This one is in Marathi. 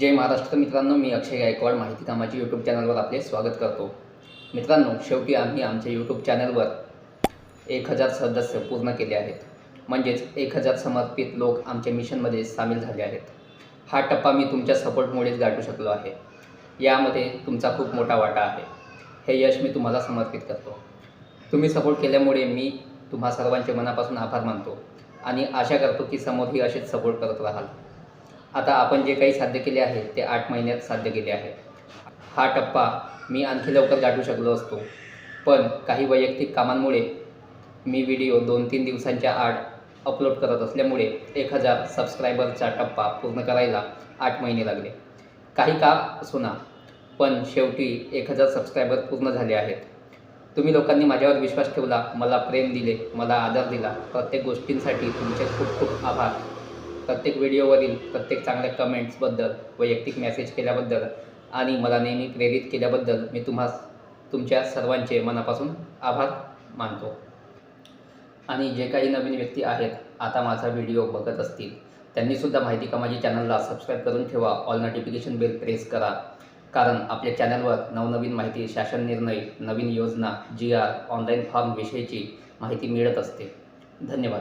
जय महाराष्ट्र. मित्रांनो मी अक्षय गायकवाड माहिती कामाची यूट्यूब चॅनलवर आपले स्वागत करतो. मित्रांनो शेवटी आम्ही आमच्या यूट्यूब चॅनलवर एक हजार सदस्य पूर्ण केले आहेत. म्हणजेच एक हजार समर्पित लोक आमच्या मिशनमध्ये सामील झाले आहेत. हा टप्पा मी तुमच्या सपोर्टमुळेच गाठू शकलो आहे. यामध्ये तुमचा खूप मोठा वाटा आहे. हे यश मी तुम्हाला समर्पित करतो. तुम्ही सपोर्ट केल्यामुळे मी तुम्हा सर्वांचे मनापासून आभार मानतो आणि आशा करतो की समोरही असेच सपोर्ट करत राहाल. आता आपण जे काही साध्य केले आहे ते आठ महिन्यात साध्य केले आहे. हा टप्पा मी आणखी लवकर गाठू शकलो असतो. पण काही वैयक्तिक कामांमुळे मी व्हिडिओ दोन तीन दिवसांच्या आड अपलोड करत असल्यामुळे एक हजार सबस्क्रायबरचा टप्पा पूर्ण करायला आठ महिने लागले. काही का सुना पण शेवटी एक हजार सबस्क्रायबर पूर्ण झाले आहेत. तुम्ही लोकांनी माझ्यावर विश्वास ठेवला मला प्रेम दिले मला आदर दिला. प्रत्येक गोष्टींसाठी तुमचे खूप खूप आभार. प्रत्येक व्हिडिओवरील प्रत्येक चांगल्या कमेंट्सबद्दल वैयक्तिक मेसेज केल्याबद्दल आणि मला नेहमी प्रेरित केल्याबद्दल मी तुम्हा तुमच्या सर्वांचे मनापासून आभार मानतो. आणि जे काही नवीन व्यक्ती आहेत आता माझा व्हिडिओ बघत असतील त्यांनीसुद्धा माहिती कामाची चॅनलला सबस्क्राईब करून ठेवा ऑल नोटिफिकेशन बेल प्रेस करा. कारण आपल्या चॅनलवर नवनवीन माहिती शासन निर्णय नवीन योजना जी आर ऑनलाईन फॉर्म विषयीची माहिती मिळत असते. धन्यवाद.